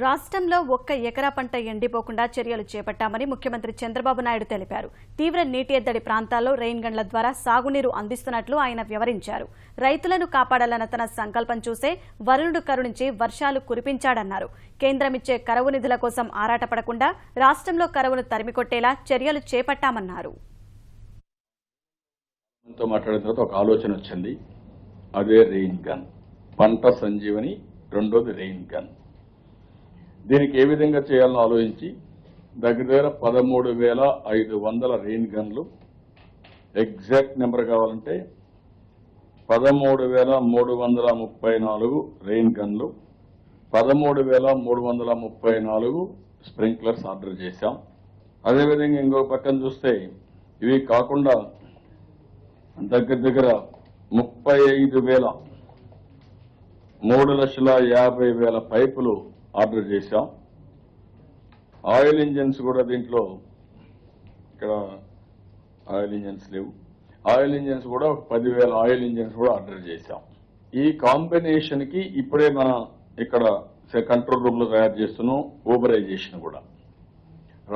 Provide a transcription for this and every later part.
రాష్ట్రంలో ఒక్క ఎకరా పంట ఎండిపోకుండా చర్యలు చేపట్టామని ముఖ్యమంత్రి చంద్రబాబు నాయుడు తెలిపారు. తీవ్ర నీటి ఎద్దడి ప్రాంతాల్లో రెయిన్ గన్ల ద్వారా సాగునీరు అందిస్తున్నట్లు ఆయన వివరించారు. రైతులను కాపాడాలన్న తన సంకల్పం చూసే వరుణుడు కరుణించి వర్షాలు కురిపించాడన్నారు. కేంద్రం ఇచ్చే కరువు నిధుల కోసం ఆరాటపడకుండా రాష్ట్రంలో కరువును తరిమికొట్టేలా చర్యలు చేపట్టామన్నారు. మాట్లాడిన తర్వాత ఒక ఆలోచన వచ్చింది. అదే రెయిన్ గన్. పంట సంజీవని రెండోది రెయిన్ గన్. దీనికి ఏ విధంగా చేయాలని ఆలోచించి దగ్గర దగ్గర పదమూడు వేల ఐదు వందల రెయిన్ గన్లు ఎగ్జాక్ట్ నెంబర్ కావాలంటే పదమూడు వేల మూడు వందల ముప్పై నాలుగు రెయిన్ గన్లు పదమూడు వేల మూడు వందల ముప్పై నాలుగు స్ప్రింక్లర్స్ ఆర్డర్ చేశాం. అదేవిధంగా ఇంకో పక్కన చూస్తే ఇవి కాకుండా దగ్గర దగ్గర ముప్పై ఐదు వేల మూడు లక్షల యాభై వేల పైపులు ఆర్డర్ చేశాం. ఆయిల్ ఇంజన్స్ కూడా దీంట్లో ఇక్కడ ఆయిల్ ఇంజన్స్ లేవు. ఆయిల్ ఇంజన్స్ కూడా ఒక పదివేల ఆయిల్ ఇంజన్స్ కూడా ఆర్డర్ చేశాం. ఈ కాంబినేషన్కి ఇప్పుడే మన ఇక్కడ కంట్రోల్ రూమ్లో తయారు చేస్తున్నాం ఊబరైజేషన్ కూడా.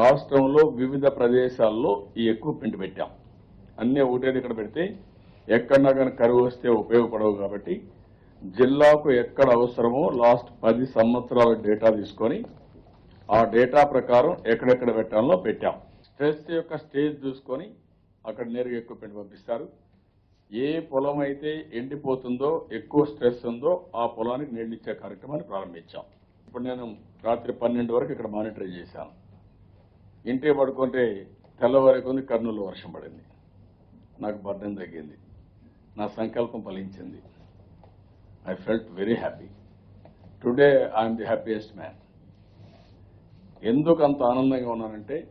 రాష్ట్రంలో వివిధ ప్రదేశాల్లో ఈ ఎక్విప్మెంట్ పెట్టాం. అన్నీ ఒకటే ఇక్కడ పెడితే ఎక్కడన్నా కానీ కరువు వస్తే ఉపయోగపడవు కాబట్టి జిల్లాకు ఎక్కడ అవసరమో లాస్ట్ పది సంవత్సరాల డేటా తీసుకొని ఆ డేటా ప్రకారం ఎక్కడెక్కడ పెట్టాలో పెట్టాం. స్ట్రెస్ యొక్క స్టేజ్ చూసుకొని అక్కడ నేరుగా ఎక్విప్మెంట్ పంపిస్తారు. ఏ పొలం అయితే ఎండిపోతుందో ఎక్కువ స్ట్రెస్ ఉందో ఆ పొలానికి నీళ్ళు ఇచ్చే కార్యక్రమాన్ని ప్రారంభించాం. ఇప్పుడు నేను రాత్రి పన్నెండు వరకు ఇక్కడ మానిటర్ చేశాను. ఇంటికి పడుకుంటే తెల్లవారికి కర్నూలు వర్షం పడింది. నాకు బర్ధం తగ్గింది. నా సంకల్పం ఫలించింది. I felt very happy I am the happiest man. ఎందుకు అంత ఆనందంగా ఉన్నానంటే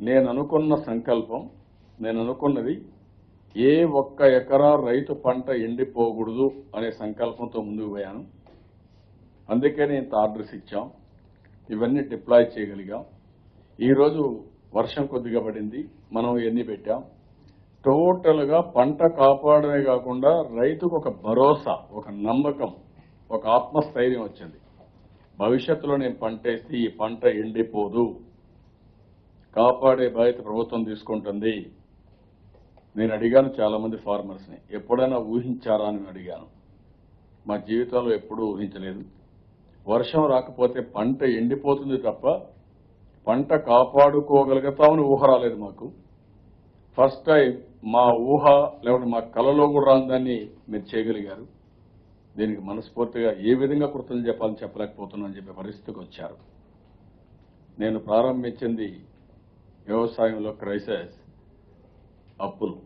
నేను అనుకున్న సంకల్పం నేను అనుకున్నది ఏ ఒక్క ఎకరా రైతు పంట ఎండిపోకూడదు అనే సంకల్పంతో ముందుకు పోయాను. నేను ఇంత ఆర్డర్స్ ఇచ్చాం. ఇవన్నీ డిప్లాయ్ చేయగలిగాం. ఈరోజు వర్షం కొద్దిగా పడింది. మనం ఎన్ని పెట్టాం. టోటల్గా పంట కాపాడమే కాకుండా రైతుకు ఒక భరోసా ఒక నమ్మకం ఒక ఆత్మస్థైర్యం వచ్చింది. భవిష్యత్తులో నేను పంట వేస్తే ఈ పంట ఎండిపోదు. కాపాడే బాధ్యత ప్రభుత్వం తీసుకుంటుంది. నేను అడిగాను చాలా మంది ఎప్పుడైనా ఊహించారా అని అడిగాను. మా జీవితంలో ఎప్పుడూ ఊహించలేదు. వర్షం రాకపోతే పంట ఎండిపోతుంది తప్ప పంట కాపాడుకోగలుగుతామని ఊహ రాలేదు మాకు. ఫస్ట్ టైం మా ఊహ లేకుంటే మా కలలో కూడా రాని దాన్ని మీరు చేయగలిగారు. దీనికి మనస్ఫూర్తిగా ఏ విధంగా కృతజ్ఞతలు చెప్పాలని చెప్పలేకపోతున్నానని చెప్పే పరిస్థితికి వచ్చారు. నేను ప్రారంభించింది వ్యవసాయంలో క్రైసిస్ అప్పులు.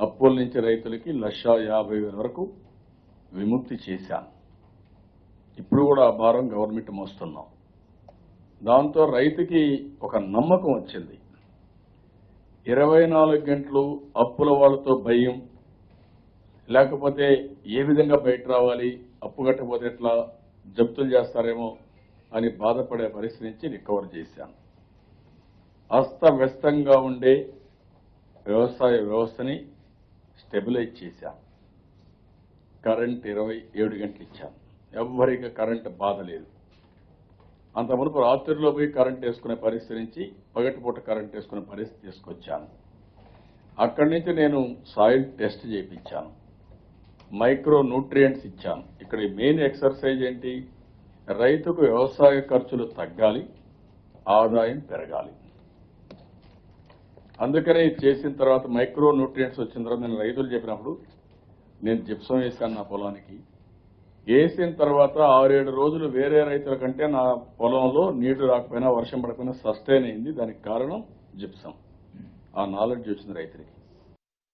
అప్పుల నుంచి రైతులకి లక్ష యాభై వేల వరకు విముక్తి చేశాను. ఇప్పుడు కూడా ఆ భారం గవర్నమెంట్ మోస్తున్నాం. దాంతో రైతుకి ఒక నమ్మకం వచ్చింది. ఇరవై నాలుగు గంటలు అప్పుల వాళ్ళతో భయం. లేకపోతే ఏ విధంగా బయట రావాలి అప్పు కట్టకపోతే ఎట్లా జప్తులు చేస్తారేమో అని బాధపడే పరిస్థితి నుంచి రికవర్ చేశాను. అస్తవ్యస్తంగా ఉండే వ్యవసాయ వ్యవస్థని స్టెబిలైజ్ చేశాం కరెంట్ ఇరవై ఏడు గంటలు ఇచ్చాం ఎవరికి కరెంట్ బాధ లేదు. అంత మునుపు రాత్రిలో పోయి కరెంట్ వేసుకునే పరిస్థితి నుంచి పగటిపూట కరెంట్ వేసుకునే పరిస్థితి తీసుకొచ్చాను. అక్కడి నుంచి నేను సాయిల్ టెస్ట్ చేయించాను. మైక్రో న్యూట్రియంట్స్ ఇచ్చాను. ఇక్కడ మెయిన్ ఎక్సర్సైజ్ ఏంటి? రైతుకు వ్యవసాయ ఖర్చులు తగ్గాలి ఆదాయం పెరగాలి. అందుకనే ఇది చేసిన తర్వాత మైక్రో న్యూట్రియంట్స్ వచ్చిన తర్వాత నేను రైతులు చెప్పినప్పుడు నేను జిప్సం వేశాను నా పొలానికి. వేసిన తర్వాత ఆరేడు రోజులు వేరే రైతుల కంటే నా పొలంలో నీళ్ళు రాకపోయినా వర్షం పడకపోయినా సస్టైన్ అయింది. దానికి కారణం జిప్సం ఆ నాలెడ్జ్ వచ్చింది రైతులకి.